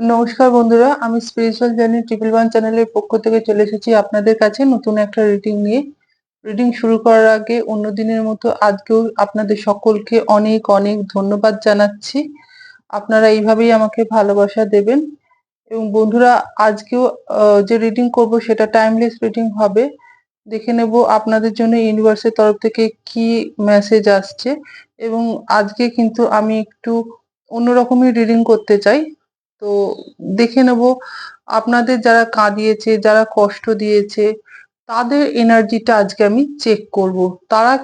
নমস্কার বন্ধুরা, আমি স্পিরিচুয়াল জার্নি ট্রিপল ওয়ান চ্যানেলের পক্ষ থেকে চলে এসেছি আপনাদের কাছে নতুন একটা রিডিং নিয়ে। রিডিং শুরু করার আগে অন্য দিনের মতো আজকেও আপনাদের সকলকে অনেক অনেক ধন্যবাদ জানাচ্ছি। আপনারা এইভাবেই আমাকে ভালোবাসা দেবেন। এবং বন্ধুরা, আজকেও যে রিডিং করব সেটা টাইমলেস রিডিং হবে। দেখে নেব আপনাদের জন্য ইউনিভার্সের তরফ থেকে কি মেসেজ আসছে। এবং আজকে কিন্তু আমি একটু অন্যরকমই রিডিং করতে চাই। তো দেখে নেব। আপনাদের যারা কাঁদিয়েছে, যারা কষ্ট দিয়েছে, তাদের এনার্জিটা আজকে আমি চেক করব। তারা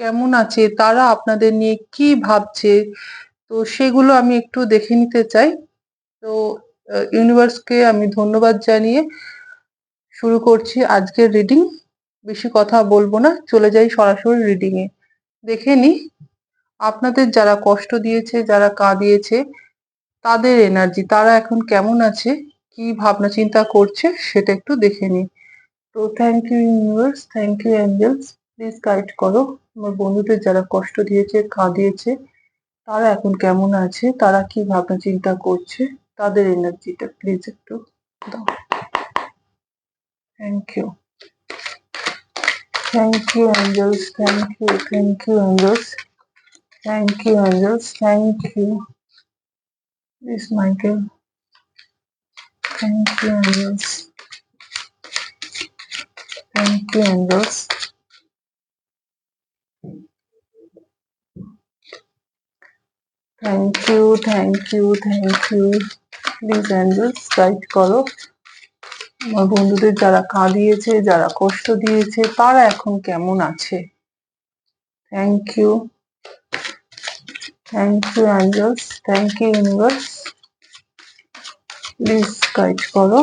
কেমন আছে? তারা আপনাদের নিয়ে কি ভাবছে? তো সেগুলো আমি একটু দেখে নিতে চাই। তো ইউনিভার্সকে আমি ধন্যবাদ জানিয়ে শুরু করছি আজকের রিডিং বেশি কথা বলব না, চলে যাই সরাসরি রিডিং এ। দেখে নি আপনাদের যারা কষ্ট দিয়েছে, যারা কাঁদিয়েছে তাদের এনার্জি তারা এখন কেমন আছে? কি ভাবনা চিন্তা করছে? সেটা একটু দেখে নিই। তো thank you universe thank you angels please guide করো। আমার বন্ধুদের যারা কষ্ট দিয়েছে, কাঁদিয়েছে, তারা এখন কেমন আছে? তারা কি ভাবনা চিন্তা করছে? তাদের এনার্জিটা প্লিজ একটু দাও। Thank you thank you angels thank you thank you angels thank you angels thank you This Michael. Thank you, angels. Thank you, angels. Thank you, thank you, thank you. Please, angels, guide করো আমার বন্ধুদের যারা কাঁদিয়েছে যারা কষ্ট দিয়েছে তারা এখন কেমন আছে thank you thank you angels thank you universe please guide করো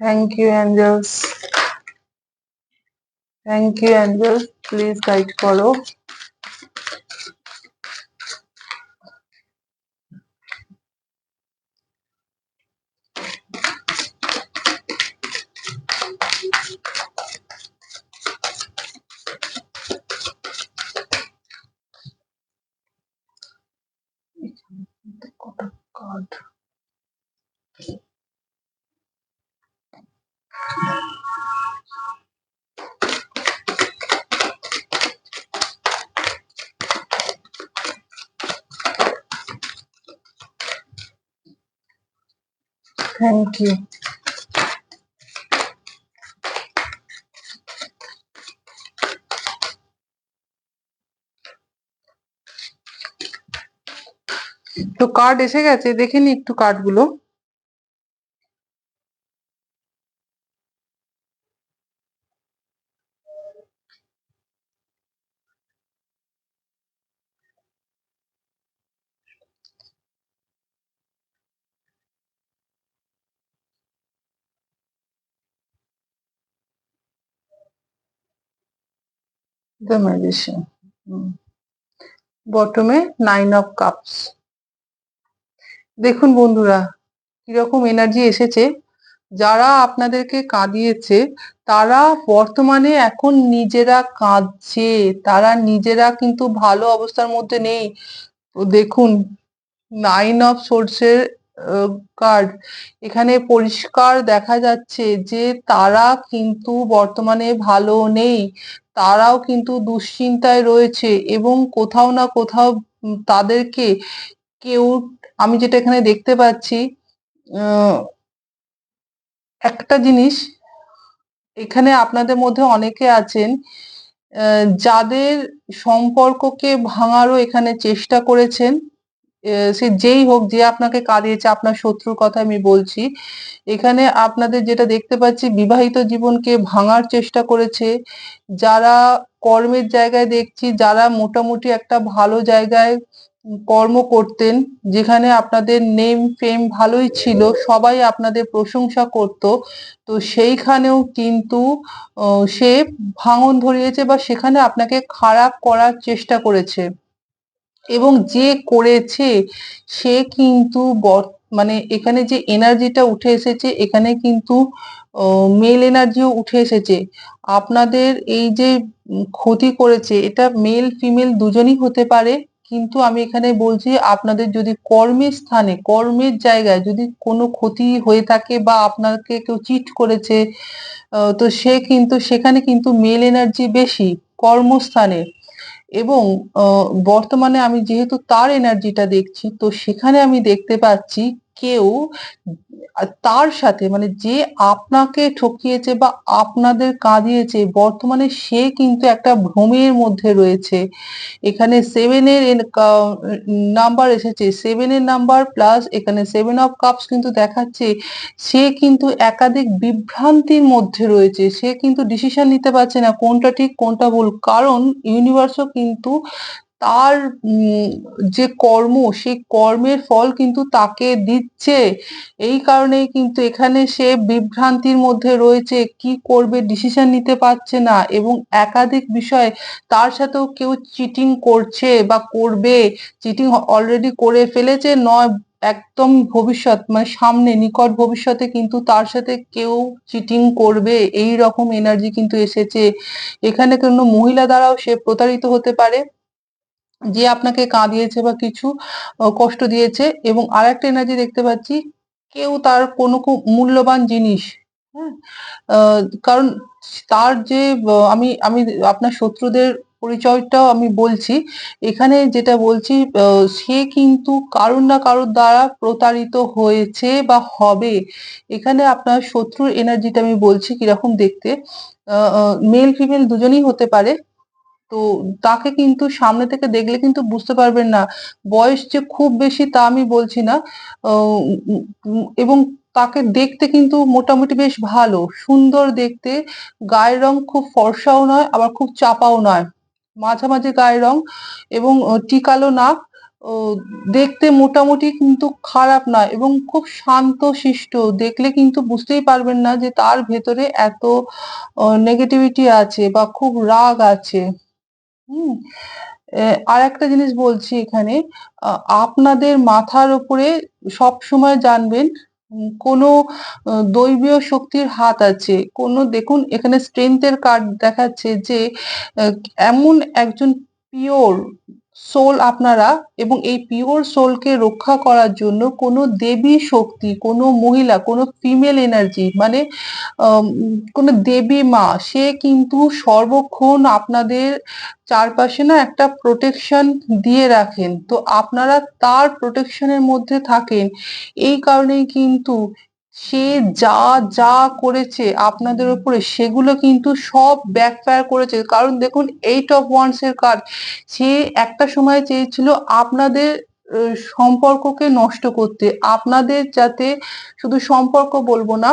thank you angels thank you angels please guide করো থ্যাংক ইউ তো কার্ড এসে গেছে দেখে নি একটু কার্ড দ্য ম্যাজিশিয়ান বটমে নাইন অফ কাপস দেখুন বন্ধুরা, কীরকম এনার্জি এসেছে। যারা আপনাদেরকে কাঁদিয়েছে, তারা বর্তমানে এখন নিজেরা কাঁদছে। তারা নিজেরা কিন্তু ভালো অবস্থার মধ্যে নেই। দেখুন নাইন অফ সোর্সের কার্ড এখানে পরিষ্কার দেখা যাচ্ছে যে তারা কিন্তু বর্তমানে ভালো নেই। তারাও কিন্তু দুশ্চিন্তায় রয়েছে এবং কোথাও না কোথাও তাদেরকে কেউ, আমি যেটা এখানে দেখতে পাচ্ছি একটা জিনিস এখানে আপনাদের মধ্যে অনেকে আছেন যাদের সম্পর্ককে ভাঙারও এখানে চেষ্টা করেছেন। সে যেই হোক যে আপনাকে কাঁদিয়েছে, আপনার শত্রুর কথা আমি বলছি। এখানে আপনাদের যেটা দেখতে পাচ্ছি, বিবাহিত জীবনকে ভাঙার চেষ্টা করেছে। যারা কর্মের জায়গায় দেখছি, যারা মোটামুটি একটা ভালো জায়গায় কর্ম করতেন, যেখানে আপনাদের নেম ফেম ভালোই ছিল, সবাই আপনাদের প্রশংসা করত। তো সেইখানেও কিন্তু সে ভাঙন ধরিয়েছে বা সেখানে আপনাকে খারাপ করার চেষ্টা করেছে। এবং যে করেছে, সে কিন্তু মানে এখানে যে এনার্জিটা উঠে এসেছে, এখানে কিন্তু মেল এনার্জিও উঠে এসেছে। আপনাদের এই যে ক্ষতি করেছে, এটা মেল ফিমেল দুজনই হতে পারে, কিন্তু আমি এখানে বলছি আপনাদের যদি কর্মের স্থানে, কর্মের জায়গায় যদি কোনো ক্ষতি হয়ে থাকে বা আপনাকে কেউ চিট করেছে তো সে কিন্তু, সেখানে কিন্তু মেল এনার্জি বেশি, কর্মস্থানে। এবং বর্তমানে আমি যেহেতু তার এনার্জিটা দেখছি তো সেখানে আমি দেখতে পাচ্ছি কেউ তার সাথে মানে যে আপনাকে ঠকিয়েছে বা আপনাদের কাঁদিয়েছে, বর্তমানে সে কিন্তু একটা ভ্রমের মধ্যে রয়েছে। এখানে সেভেনের নাম্বার এসেছে। সেভেনের নাম্বার প্লাস এখানে সেভেন অফ কাপস কিন্তু দেখাচ্ছে। সে কিন্তু একাধিক বিভ্রান্তির মধ্যে রয়েছে। সে কিন্তু ডিসিশন নিতে পারছে না কোনটা ঠিক, কোনটা ভুল। কারণ ইউনিভার্সও কিন্তু তার যে কর্ম, সেই কর্মের ফল কিন্তু তাকে দিচ্ছে। এই কারণেই কিন্তু এখানে সে বিভ্রান্তির মধ্যে রয়েছে, কি করবে ডিসিশন নিতে পারছে না এবং একাধিক বিষয় তার সাথেও কেউ চিটিং করছে বা করবে চিটিং অলরেডি করে ফেলেছে, নয়, একদম ভবিষ্যৎ মানে সামনে, নিকট ভবিষ্যতে কিন্তু তার সাথে কেউ চিটিং করবে। এই রকম এনার্জি কিন্তু এসেছে। এখানে কোনো মহিলা দ্বারাও সে প্রতারিত হতে পারে। যে আপনাকে কাঁদিয়েছে বা কিছু কষ্ট দিয়েছে এবং আরেকটা এনার্জি দেখতে পাচ্ছি, কেউ তার কোনো খুব মূল্যবান জিনিস হ্যাঁ? কারণ তার যে আমি আমি আপনার শত্রুদের পরিচয়টাও আমি বলছি। এখানে যেটা বলছি সে কিন্তু কারোর না কারোর দ্বারা প্রতারিত হয়েছে বা হবে। এখানে আপনার শত্রুর এনার্জিটা আমি বলছি কীরকম দেখতে। মেল ফিমেল দুজনেই হতে পারে। তো তাকে কিন্তু সামনে থেকে দেখলে কিন্তু বুঝতে পারবেন না। বয়স যে খুব বেশি তা আমি বলছি না। এবং তাকে দেখতে কিন্তু মোটামুটি বেশ ভালো। সুন্দর দেখতে। গায়ের রং খুব ফর্সাও নয়, আবার খুব চাপাও নয়। মাঝামাঝি গায়ের রং এবং টিকালো নাক। দেখতে মোটামুটি কিন্তু খারাপ নয় এবং খুব শান্ত, শিষ্ট। দেখলে কিন্তু বুঝতেই পারবেন না যে তার ভেতরে এত নেগেটিভিটি আছে বা খুব রাগ আছে। হুম। আর একটা জিনিস বলছি এখানে আপনাদের মাথার উপরে সব সময় জানবেন কোনো দৈবীয় শক্তির হাত আছে। কোনো, দেখুন, এখানে স্ট্রেংথের কার্ড দেখাচ্ছে যে এমন একজন পিওর সোল আপনারা এবং এই পিওর সোলকে রক্ষা করার জন্য কোনো দেবী শক্তি, কোনো মহিলা, কোনো ফিমেল এনার্জি মানে কোনো দেবী মা, সে কিন্তু সর্বক্ষণ আপনাদের চারপাশে না একটা প্রোটেকশন দিয়ে রাখেন। তো আপনারা তার প্রোটেকশনের মধ্যে থাকেন। এই কারণেই কিন্তু সে যা যা করেছে আপনাদের উপরে, সেগুলো কিন্তু সব ব্যাকফায়ার করেছে। কারণ দেখুন এইট অফ ওয়ান্স এর কার্ড সে একটা সময় চেয়েছিল আপনাদের সম্পর্ককে নষ্ট করতে। আপনাদের যাতে শুধু সম্পর্ক বলব না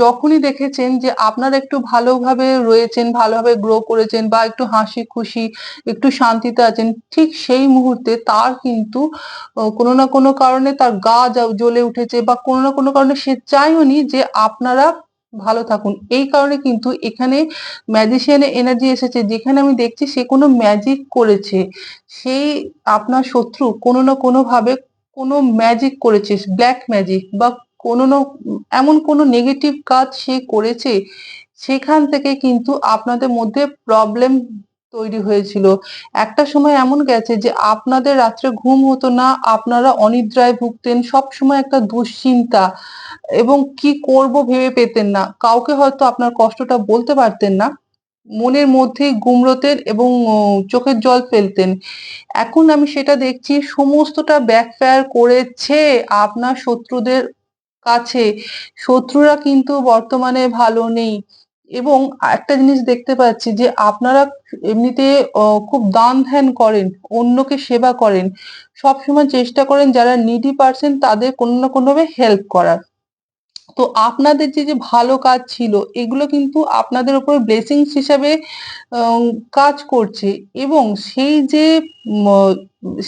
যখনই দেখেছেন যে আপনারা একটু ভালোভাবে রয়েছেন, ভালোভাবে গ্রো করেছেন বা একটু হাসি খুশি, একটু শান্তিতে আছেন, ঠিক সেই মুহূর্তে তার কিন্তু কোনো না কোনো কারণে তার গা জ্বলে উঠেছে বা কোনো না কোনো কারণে সে চাইওনি যে আপনারা ভালো থাকুন। এই কারণে কিন্তু এখানে ম্যাজিশিয়ানের এনার্জি এসেছে। যেখানে আমি দেখছি সে কোনো ম্যাজিক করেছে। সেই আপনার শত্রু কোনো না কোনো ভাবে কোনো ম্যাজিক করেছে ব্ল্যাক ম্যাজিক বা কোনো না, এমন কোনো নেগেটিভ কাজ সে করেছে, সেখান থেকে কিন্তু আপনাদের মধ্যে প্রবলেম তৈরি হয়েছিল। একটা সময় এমন গেছে যে আপনাদের রাত্রে ঘুম হতো না, আপনারা অনিদ্রায় ভুগতেন সব সময় একটা দুশ্চিন্তা, এবং কি করব ভেবে পেতেন না। কাউকে হয়তো আপনার কষ্টটা বলতে পারতেন না, মনের মধ্যেই গুমড়োতেন এবং চোখের জল ফেলতেন। এখন আমি সেটা দেখছি, সমস্তটা ব্যাকফায়ার করেছে আপনার শত্রুদের কাছে। শত্রুরা কিন্তু বর্তমানে ভালো নেই। এবং একটা জিনিস দেখতে পাচ্ছি যে, আপনারা এমনিতে খুব দান ধ্যান করেন, অন্যকে সেবা করেন। সবসময় চেষ্টা করেন যারা নিডি পার্সন তাদের কোনো না কোনোভাবে হেল্প করার। তো আপনাদের যে যে ভালো কাজ ছিল, এগুলো কিন্তু আপনাদের উপর ব্লেসিংস হিসাবে কাজ করছে। এবং সেই যে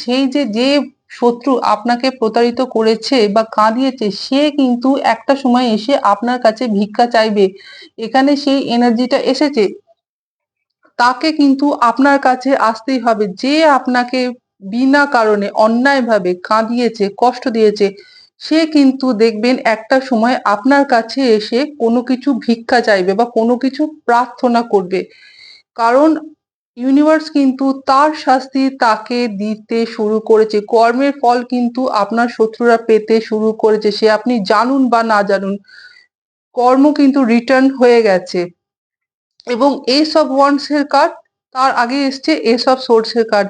সেই যে যে শত্রু আপনাকে প্রতারিত করেছে বা কাঁদিয়েছে, সে কিন্তু একটা সময় এসে আপনার কাছে ভিক্ষা চাইবে। এখানে সেই এনার্জিটা এসেছে। তাকে কিন্তু আপনার কাছে আসতেই হবে। যে আপনাকে বিনা কারণে অন্যায়ভাবে কাঁদিয়েছে, কষ্ট দিয়েছে, সে কিন্তু দেখবেন একটা সময় আপনার কাছে এসে কোনো কিছু ভিক্ষা চাইবে বা কোনো কিছু প্রার্থনা করবে। কারণ ইউনিভার্স কিন্তু তার শাস্তি তাকে দিতে শুরু করেছে। কর্মের ফল কিন্তু আপনার শত্রুরা পেতে শুরু করেছে, সে আপনি জানুন বা না জানুন, কর্ম কিন্তু রিটার্ন হয়ে গেছে। এবং এস অফ ওয়ান্স এর কার্ড তার আগে এসছে এস অফ সোর্স এর কার্ড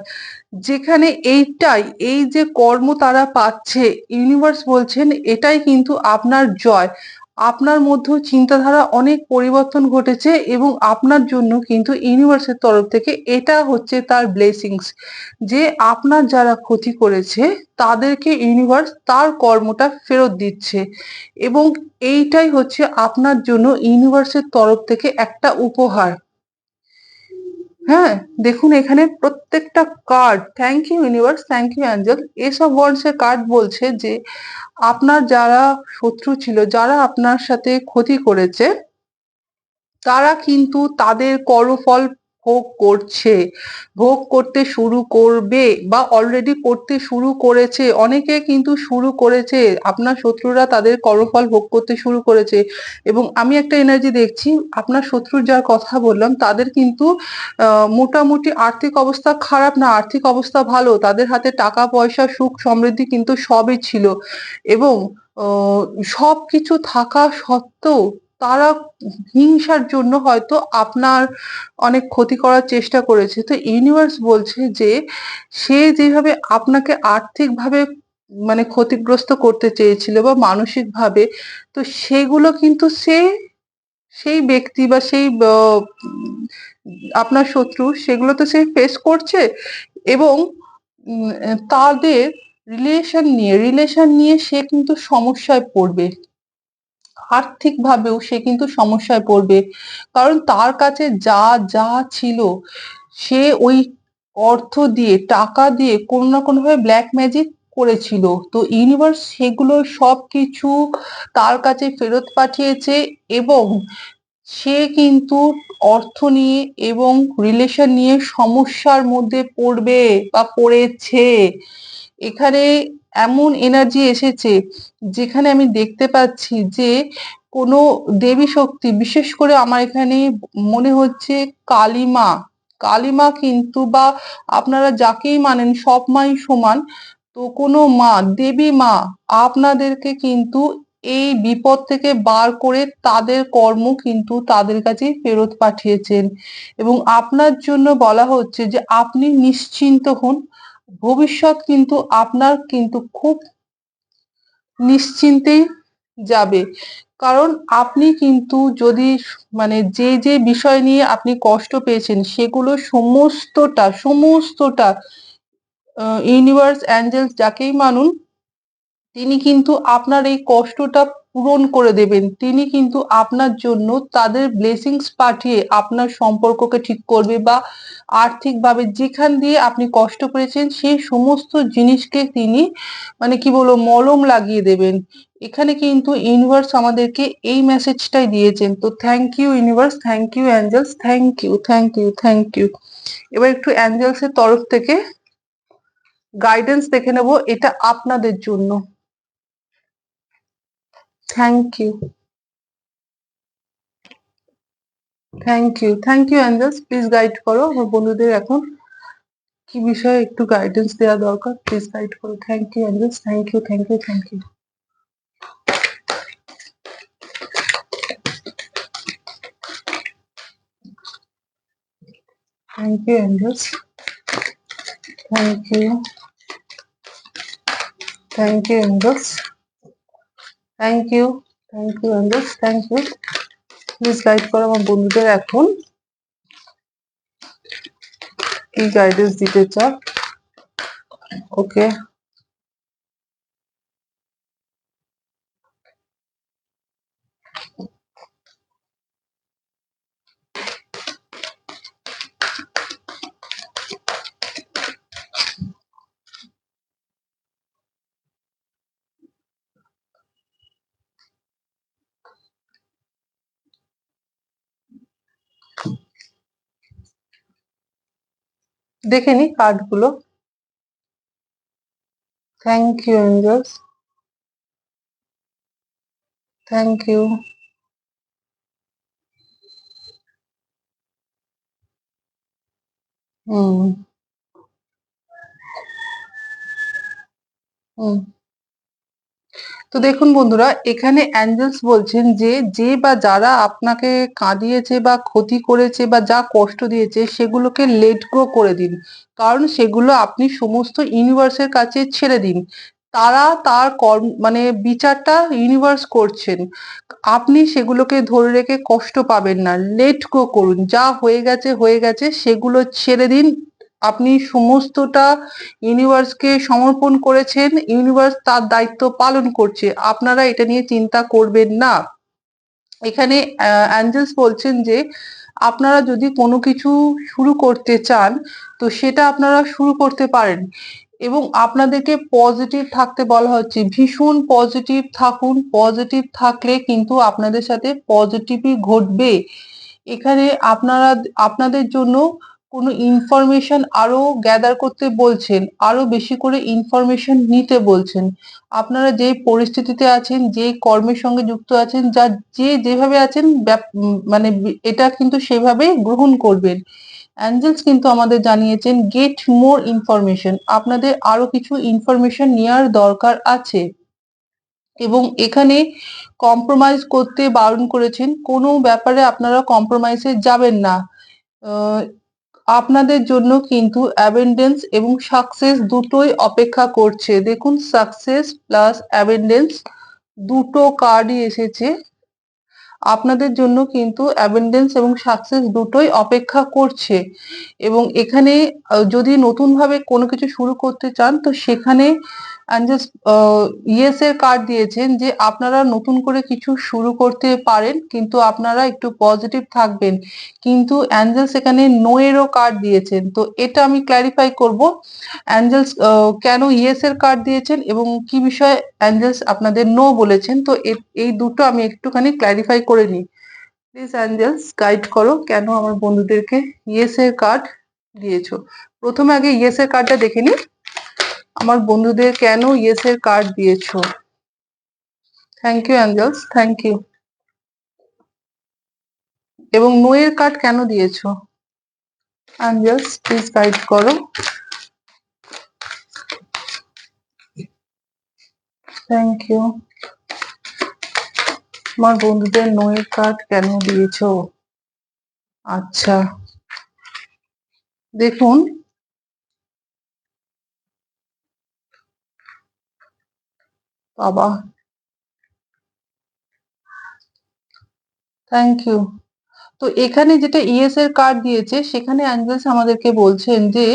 যেখানে এইটাই, এই যে কর্ম তারা পাচ্ছে ইউনিভার্স বলছেন, এটাই কিন্তু আপনার জয়। আপনার মধ্যেও চিন্তাধারা অনেক পরিবর্তন ঘটেছে এবং আপনার জন্য কিন্তু ইউনিভার্সের তরফ থেকে এটা হচ্ছে তার ব্লেসিংস যে আপনার যারা ক্ষতি করেছে, তাদেরকে ইউনিভার্স তার কর্মটা ফেরত দিচ্ছে এবং এইটাই হচ্ছে আপনার জন্য ইউনিভার্সের তরফ থেকে একটা উপহার। হ্যাঁ দেখুন এখানে প্রত্যেকটা card thank you universe thank you angel এসব ওয়ার্ডস কার্ড বলছে যে আপনার যারা শত্রু ছিল, যারা আপনার সাথে ক্ষতি করেছে, তারা কিন্তু তাদের কর্মফল ভোগ করছে, ভোগ করতে শুরু করবে বা অলরেডি করতে শুরু করেছে। অনেকে কিন্তু শুরু করেছে, আপনার শত্রুরা তাদের কর্মফল ভোগ করতে শুরু করেছে। এবং আমি একটা এনার্জি দেখছি, আপনার শত্রুর যার কথা বললাম, তাদের কিন্তু মোটামুটি আর্থিক অবস্থা খারাপ না, আর্থিক অবস্থা ভালো। তাদের হাতে টাকা, পয়সা, সুখ সমৃদ্ধি কিন্তু সবই ছিল। এবং সব কিছু থাকা সত্ত্বেও তারা হিংসার জন্য হয়তো আপনার অনেক ক্ষতি করার চেষ্টা করেছে। তো ইউনিভার্স বলছে যে, সে যেভাবে আপনাকে আর্থিকভাবে মানে ক্ষতিগ্রস্ত করতে চেয়েছিল বা মানসিকভাবে, তো সেগুলো কিন্তু সে, সেই ব্যক্তি বা সেই আপনার শত্রু সেগুলো তো সে ফেস করছে এবং তাদের রিলেশন নিয়ে রিলেশন নিয়ে সে কিন্তু সমস্যায় পড়বে। আর্থিকভাবেও সে কিন্তু সমস্যায় পড়বে। কারণ তার কাছে যা যা ছিল, সে ওই অর্থ দিয়ে, টাকা দিয়ে কোনো না কোনোভাবে ব্ল্যাক ম্যাজিক করেছিল। তো ইউনিভার্স সেগুলো সব কিছু তার কাছে ফেরত পাঠিয়েছে এবং সে কিন্তু অর্থ নিয়ে এবং রিলেশন নিয়ে সমস্যার মধ্যে পড়বে বা পড়েছে। এখানে এমন এনার্জি এসেছে যেখানে আমি দেখতে পাচ্ছি যে কোনো দেবী শক্তি, বিশেষ করে আমার এখানে মনে হচ্ছে কালিমা। কালিমা কিন্তু বা আপনারা যাকেই মানেন সব মাই সমান, তো কোনো মা, দেবী মা আপনাদেরকে কিন্তু এই বিপদ থেকে বার করে তাদের কর্ম কিন্তু তাদের কাছে ফেরত পাঠিয়েছেন। এবং আপনার জন্য বলা হচ্ছে যে আপনি নিশ্চিন্ত হন ভবিষ্যৎ কিন্তু আপনার কিন্তু খুব নিশ্চিন্তেই যাবে। কারণ আপনি কিন্তু যদি মানে যে যে বিষয় নিয়ে আপনি কষ্ট পেয়েছেন, সেগুলো সমস্তটা সমস্তটা ইউনিভার্স অ্যাঞ্জেলস যাকেই মানুন, তিনি কিন্তু আপনার এই কষ্টটা পূরণ করে দেবেন। তিনি কিন্তু আপনার জন্য তাদের ব্লেসিংস পাঠিয়ে আপনার সম্পর্ককে ঠিক করবে বা আর্থিকভাবে যেখান দিয়ে আপনি কষ্ট পেয়েছেন সেই সমস্ত জিনিসকে তিনি মানে কি বলব, মলম লাগিয়ে দেবেন। এখানে কিন্তু ইউনিভার্স আমাদেরকে এই মেসেজটাই দিয়েছেন। তো thank you universe thank you angels thank you thank you thank you এবার একটু অ্যাঞ্জেলস এর তরফ থেকে গাইডেন্স দেখে নেব, এটা আপনাদের জন্য। Thank you thank you thank you angels please guide করো আমার বন্ধুদের এখন কি বিষয়ে একটু গাইডেন্স দেওয়া দরকার প্লিজ গাইড করো thank you angels thank you thank you thank you Thank you, angels. Thank you. Thank you, angels. Thank you thank you angels thank you please guide করো আমার বন্ধুদের এখন। কি গাইডেন্স দিতে চাও? ওকে দেখে নি কার্ডগুলো thank you angels thank you hmm hmm তো দেখুন বন্ধুরা, এখানে অ্যাঞ্জেলস বলছেন যে যে বা যারা আপনাকে কাঁদিয়েছে বা ক্ষতি করেছে বা যা কষ্ট দিয়েছে, সেগুলোকে লেট গ্রো করে দিন। কারণ সেগুলো আপনি সমস্ত ইউনিভার্সের কাছে ছেড়ে দিন। তারা তার কর্ম মানে বিচারটা ইউনিভার্স করছেন। আপনি সেগুলোকে ধরে রেখে কষ্ট পাবেন না। লেট গো করুন। যা হয়ে গেছে হয়ে গেছে, সেগুলো ছেড়ে দিন। আপনি সমস্তটা ইউনিভার্সকে সমর্পণ করেছেন ইউনিভার্স তার দায়িত্ব পালন করছে। আপনারা এটা নিয়ে চিন্তা করবেন না। এখানে অ্যাঞ্জেলস বলছেন যে, আপনারা যদি কোনো কিছু শুরু করতে চান, তো সেটা আপনারা শুরু করতে পারেন। এবং আপনাদেরকে পজিটিভ থাকতে বলা হচ্ছে। ভীষণ পজিটিভ থাকুন। পজিটিভ থাকলে কিন্তু আপনাদের সাথে পজিটিভই ঘটবে। এখানে আপনারা, আপনাদের জন্য কোনো ইনফরমেশন আরও গ্যাদার করতে বলছেন, আরও বেশি করে ইনফরমেশন নিতে বলছেন। আপনারা যে পরিস্থিতিতে আছেন, যে কর্মের সঙ্গে যুক্ত আছেন, যা যে যেভাবে আছেন মানে এটা কিন্তু সেভাবে গ্রহণ করবেন। অ্যাঞ্জেলস কিন্তু আমাদের জানিয়েছেন গেট মোর ইনফরমেশন আপনাদের আরও কিছু ইনফরমেশন নেওয়ার দরকার আছে। এবং এখানে কম্প্রোমাইজ করতে বারণ করেছেন। কোনো ব্যাপারে আপনারা কম্প্রোমাইজে যাবেন না। আপনাদের জন্য কিন্তু অ্যাবেন্ডেন্স এবং সাকসেস দুটোই অপেক্ষা করছে। দেখুন সাকসেস প্লাস অ্যাবেন্ডেন্স দুটো কার্ডই এসেছে। আপনাদের জন্য কিন্তু অ্যাবেন্ডেন্স এবং সাকসেস দুটোই অপেক্ষা করছে। এবং এখানে যদি নতুনভাবে কোনো কিছু শুরু করতে চান, তো সেখানে জাস্ট ইয়েস এর কার্ড দিয়েছেন যে আপনারা নতুন করে কিছু শুরু করতে পারেন, কিন্তু আপনারা একটু পজিটিভ থাকবেন। কিন্তু অ্যাঞ্জেলস এখানে নো এরও কার্ড দিয়েছেন। তো এটা আমি ক্ল্যারিফাই করব। অ্যাঞ্জেলস কেন ইয়েস এর কার্ড দিয়েছেন এবং কি বিষয়ে অ্যাঞ্জেলস আপনাদের নো বলেছেন? তো এই দুটো আমি একটুখানি ক্ল্যারিফাই করে নিই। প্লিজ অ্যাঞ্জেলস গাইড করো কেন আমার বন্ধুদেরকে ইয়েস এর কার্ড দিয়েছ। প্রথমে আগে ইয়েস এর কার্ডটা দেখে নিই। আমার বন্ধুদের কেন ইয়েস এর কার্ড দিয়েছ? Thank you angels thank you এবং নো কার্ড কেন দিয়েছ? অ্যাঞ্জেলস প্লিজ গাইড করো। থ্যাংক ইউ আমার বন্ধুদের নো কার্ড কেন দিয়েছ? আচ্ছা। দেখুন বাবা। থ্যাংক ইউ তো এখানে যেটা ইএস এর কার্ড দিয়েছে, সেখানে অ্যাঞ্জেলস আমাদেরকে বলছেন যে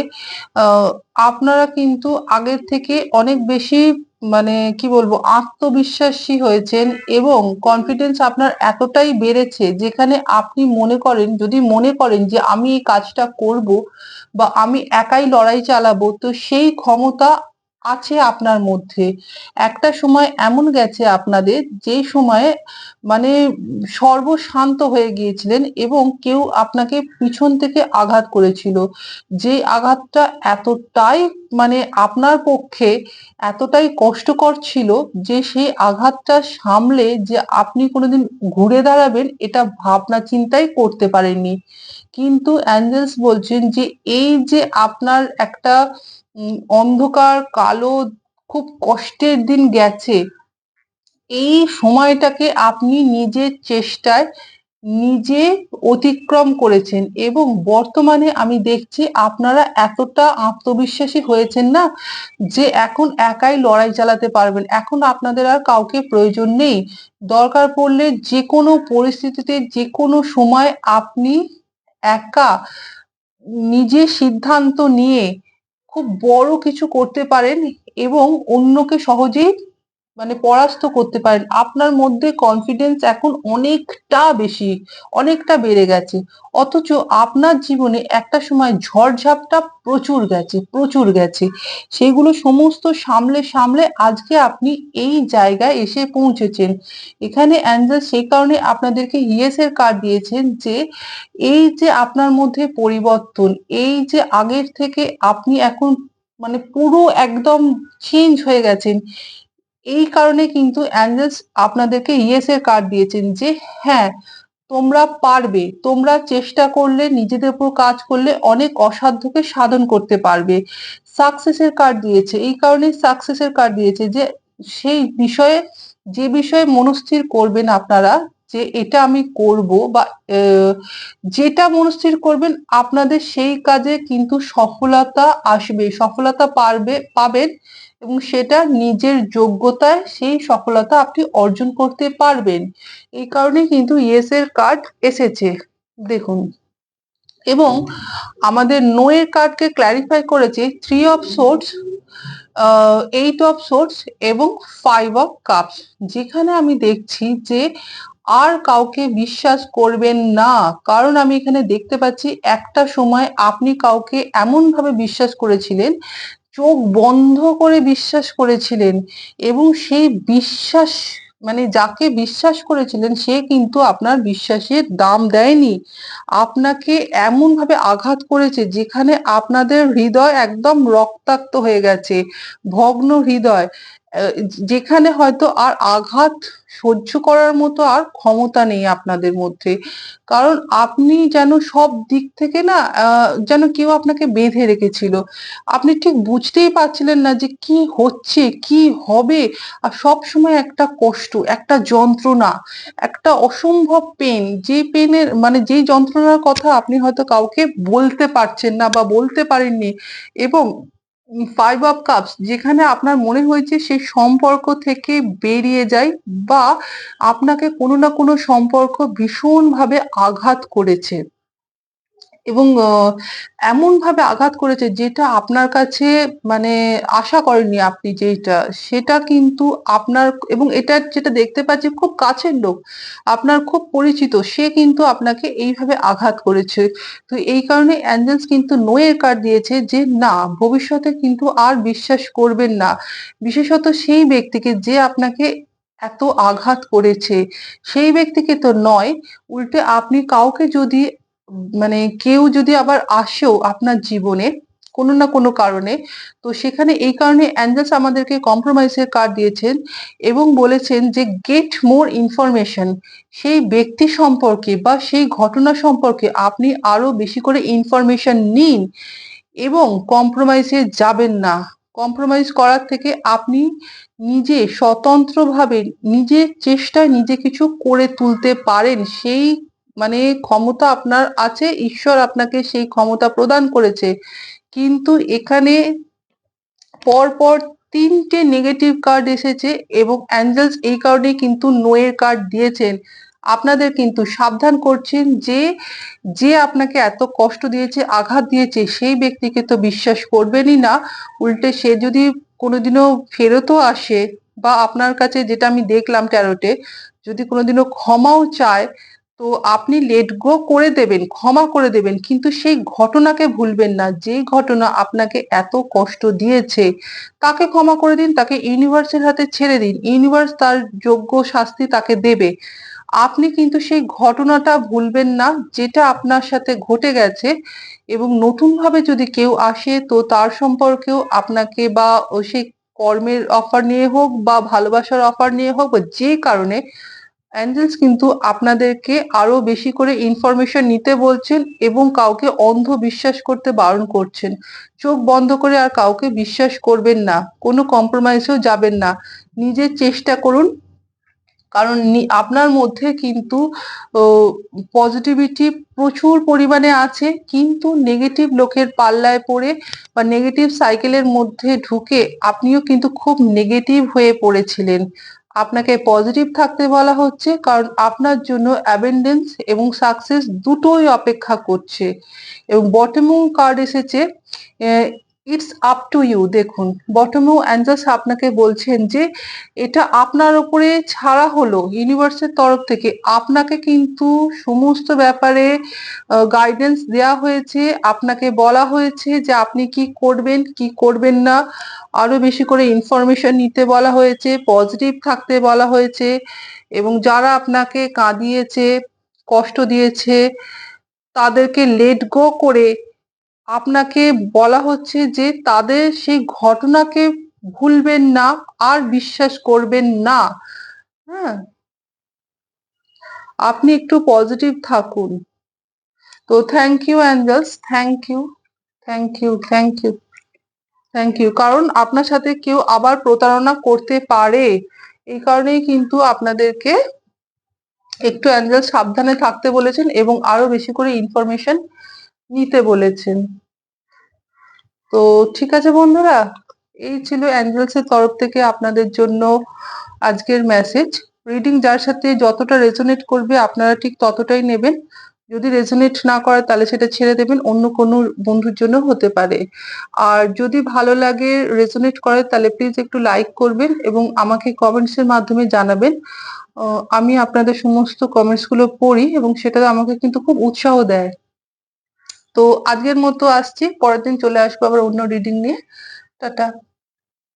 আপনারা কিন্তু আগের থেকে অনেক বেশি মানে কি বলব, আত্মবিশ্বাসী হয়েছেন এবং কনফিডেন্স আপনার এতটাই বেড়েছে যেখানে আপনি মনে করেন, যদি মনে করেন যে আমি এই কাজটা করব বা আমি একাই লড়াই চালাবো, তো সেই ক্ষমতা আছে আপনার মধ্যে। একটা সময় এমন গেছে আপনাদের, যে সময়ে মানে সর্বশান্ত হয়ে গিয়েছিলেন এবং কেউ আপনাকে পিছন থেকে আঘাত করেছিল। যে আঘাতটা এতটাই মানে আপনার পক্ষে এতটাই কষ্টকর ছিল যে সেই আঘাতটা সামলে যে আপনি কোনোদিন ঘুরে দাঁড়াবেন, এটা ভাবনা চিন্তাই করতে পারেননি। কিন্তু অ্যাঞ্জেলস বলছেন যে এই যে আপনার একটা অন্ধকার, কালো, খুব কষ্টের দিন গেছে। এই সময়টাকে আপনি নিজের চেষ্টায় নিজে অতিক্রম করেছেন এবং বর্তমানে আমি দেখছি আপনারা এতটা আত্মবিশ্বাসী হয়েছেন না যে এখন একাই লড়াই চালাতে পারবেন। এখন আপনাদের আর কাউকে প্রয়োজন নেই। দরকার পড়লে যে কোনো পরিস্থিতিতে, যে কোনো সময় আপনি একা নিজে সিদ্ধান্ত নিয়ে খুব বড় কিছু করতে পারেন এবং অন্যকে সহজেই মানে পরাস্ত করতে পারেন। আপনার মধ্যে কনফিডেন্স এখন অনেকটা বেশি, অনেকটা বেড়ে গেছে। অথচ আপনার জীবনে একটা সময় ঝড়ঝাপটা প্রচুর গেছে প্রচুর গেছে। সেগুলো সমস্ত সামলে সামলে আজকে আপনি এই জায়গায় এসে পৌঁছেছেন। এখানে অ্যাঞ্জেল সেই কারণে আপনাদেরকে ইয়েস এর কার্ড দিয়েছেন যে, এই যে আপনার মধ্যে পরিবর্তন, এই যে আগের থেকে আপনি এখন মানে পুরো একদম চেঞ্জ হয়ে গেছেন। এই কারণে কিন্তু অ্যাঞ্জেলস আপনাদেরকে ইয়েস এর কার্ড দিয়েছেন যে হ্যাঁ তোমরা পারবে, তোমরা চেষ্টা করলে, নিজেদের উপর কাজ করলে অনেক অসাধ্যকে সাধন করতে পারবে। সাকসেসের কার্ড দিয়েছে, এই কারণে সাকসেসের কার্ড দিয়েছে যে সেই বিষয়ে, যে বিষয়ে মনস্থির করবেন আপনারা, যে এটা আমি করব বা যেটা মনস্থির করবেন আপনাদের সেই কাজে কিন্তু সফলতা আসবে, সফলতা পারবে, পাবেন। এবং সেটা নিজের যোগ্যতায় সেই সফলতা আপনি অর্জন করতে পারবেন। এই কারণে কিন্তু ইয়েস এর কার্ড এসেছে। দেখুন। এবং আমাদের নো এর কার্ডকে ক্ল্যারিফাই করেছে three of swords eight of swords এবং ফাইভ অফ কাপস যেখানে আমি দেখছি যে আর কাউকে বিশ্বাস করবেন না। কারণ আমি এখানে দেখতে পাচ্ছি একটা সময় আপনি কাউকে এমন ভাবে বিশ্বাস করেছিলেন চোখ বন্ধ করে বিশ্বাস করেছিলেন এবং সেই বিশ্বাস মানে যাকে বিশ্বাস করেছিলেন, সে কিন্তু আপনার বিশ্বাসের দাম দেয়নি। আপনাকে এমনভাবে আঘাত করেছে যেখানে আপনাদের হৃদয় একদম রক্তাক্ত হয়ে গেছে, ভগ্ন হৃদয়। যেখানে হয়তো আর আঘাত সহ্য করার মতো আর ক্ষমতা নেই আপনাদের মধ্যে। কারণ আপনি যেন সব দিক থেকে না যেন কেউ আপনাকে বেঁধে রেখেছিল। আপনি ঠিক বুঝতেই পারছিলেন না যে কি হচ্ছে, কি হবে। আর সব সময় একটা কষ্ট, একটা যন্ত্রণা, একটা অসম্ভব পেন যে পেনের মানে যেই যন্ত্রণার কথা আপনি হয়তো কাউকে বলতে পারছেন না বা বলতে পারেননি। এবং ফাইভ অফ কাপস যেখানে আপনার মনে হয়েছে সেই সম্পর্ক থেকে বেরিয়ে যায় বা আপনাকে কোনো না কোনো সম্পর্ক ভীষণভাবে আঘাত করেছে। এবং এমন ভাবে আঘাত করেছে যেটা আপনার কাছে মানে আশা করেননি আপনি যেটা সেটা কিন্তু আপনার, এবং এটা যেটা দেখতে পাচ্ছি খুব কাছের লোক, আপনার খুব পরিচিত, সে কিন্তু আপনাকে এইভাবে আঘাত করেছে। তো এই কারণে অ্যাঞ্জেলস কিন্তু নোয়ের কার্ড দিয়েছে যে, না, ভবিষ্যতে কিন্তু আর বিশ্বাস করবেন না। বিশেষত সেই ব্যক্তিকে যে আপনাকে এত আঘাত করেছে, সেই ব্যক্তিকে তো নয়, উল্টে আপনি কাউকে যদি মানে কেউ যদি আবার আসেও আপনার জীবনে কোনো না কোনো কারণে, তো সেখানে এই কারণে অ্যাঞ্জেলস আমাদেরকে কম্প্রোমাইজের কার্ড দিয়েছেন এবং বলেছেন যে গেট মোর ইনফরমেশন সেই ব্যক্তি সম্পর্কে বা সেই ঘটনা সম্পর্কে আপনি আরও বেশি করে ইনফরমেশন নিন এবং কম্প্রোমাইজে যাবেন না। কম্প্রোমাইজ করার থেকে আপনি নিজে স্বতন্ত্রভাবে নিজের চেষ্টায় নিজে কিছু করে তুলতে পারেন। সেই মানে ক্ষমতা আপনার আছে, ঈশ্বর আপনাকে সেই ক্ষমতা প্রদান করেছে। কিন্তু এখানে পরপর তিনটে নেগেটিভ কার্ড এসেছে এবং অ্যাঞ্জেলস এই কারণে কিন্তু নোয়ের কার্ড দিয়েছেন। আপনাদের কিন্তু সাবধান করছেন যে যে আপনাকে এত কষ্ট দিয়েছে, আঘাত দিয়েছে, সেই ব্যক্তিকে তো বিশ্বাস করবেনই না। উল্টে সে যদি কোনোদিনও ফেরতও আসে বা আপনার কাছে যেটা আমি দেখলাম ট্যারোটে যদি কোনোদিনও ক্ষমাও চায় তো আপনি লেট গো করে দেবেন, ক্ষমা করে দেবেন, কিন্তু সেই ঘটনাকে ভুলবেন না। যে ঘটনা আপনাকে এত কষ্ট দিয়েছে, তাকে ক্ষমা করে দিন, তাকে ইউনিভার্সের হাতে ছেড়ে দিন। ইউনিভার্স তার যোগ্য শাস্তি তাকে দেবে। আপনি কিন্তু সেই ঘটনাটা ভুলবেন না, যেটা আপনার সাথে ঘটে গেছে এবং নতুনভাবে যদি কেউ আসে, তো তার সম্পর্কেও আপনাকে বা সেই কর্মের অফার নিয়ে হোক বা ভালোবাসার অফার নিয়ে হোক বা যে কারণে অ্যাঞ্জেলস কিন্তু আপনাদেরকে আরও বেশি করে ইনফরমেশন নিতে বলছেন এবং কাউকে অন্ধ বিশ্বাস করতে বারণ করছেন। চোখ বন্ধ করে আর কাউকে বিশ্বাস করবেন না, কোনো কম্প্রোমাইজেও যাবেন না। নিজের চেষ্টা করুন, কারণ আপনার মধ্যে কিন্তু পজিটিভিটি প্রচুর পরিমাণে আছে, কিন্তু নেগেটিভ লোকের পাল্লায় পড়ে বা নেগেটিভ সাইকেলের মধ্যে ঢুকে আপনিও কিন্তু খুব নেগেটিভ হয়ে পড়েছিলেন। আপনাকে পজিটিভ থাকতে বলা হচ্ছে, কারণ আপনার জন্য অ্যাবেন্ডেন্স এবং সাকসেস দুটোই অপেক্ষা করছে। এবং বটমও কার্ড এসেছে ইটস আপ টু ইউ দেখুন। বটমও অ্যাঞ্জাস আপনাকে বলছেন যে, এটা আপনার উপরে ছাড়া হলো ইউনিভার্সের তরফ থেকে। আপনাকে কিন্তু সমস্ত ব্যাপারে গাইডেন্স দেওয়া হয়েছে। আপনাকে বলা হয়েছে যে, আপনি কি করবেন কি করবেন না। আরও বেশি করে ইনফরমেশন নিতে বলা হয়েছে পজিটিভ থাকতে বলা হয়েছে। এবং যারা আপনাকে কাঁদিয়েছে, কষ্ট দিয়েছে, তাদেরকে লেট গো করে আপনাকে বলা হচ্ছে যে তাদের সেই ঘটনাকে ভুলবেন না আর বিশ্বাস করবেন না। হ্যাঁ? আপনি একটু পজিটিভ থাকুন। তো thank you angels thank you thank you thank you thank you কারণ আপনার সাথে কেউ আবার প্রতারণা করতে পারে। এই কারণেই কিন্তু আপনাদেরকে একটু অ্যাঞ্জেল সাবধানে থাকতে বলেছেন এবং আরও বেশি করে ইনফরমেশন নিতে বলেছেন। তো ঠিক আছে বন্ধুরা, এই ছিল অ্যাঞ্জেলসের তরফ থেকে আপনাদের জন্য আজকের মেসেজ রিডিং যার সাথে যতটা রেজোনেট করবে আপনারা ঠিক ততটাই নেবেন। যদি রেজোনেট না করে তাহলে সেটা ছেড়ে দেবেন, অন্য কোনো বন্ধুর জন্য হতে পারে। আর যদি ভালো লাগে রেজোনেট করে তাহলে প্লিজ একটু লাইক করবেন এবং আমাকে কমেন্টসের মাধ্যমে জানাবেন। আমি আপনাদের সমস্ত কমেন্টসগুলো পড়ি এবং সেটা আমাকে কিন্তু খুব উৎসাহ দেয়। তো আজকের মতো আসছি পরের দিন চলে আসব আবার অন্য রিডিং নিয়ে। টাটা।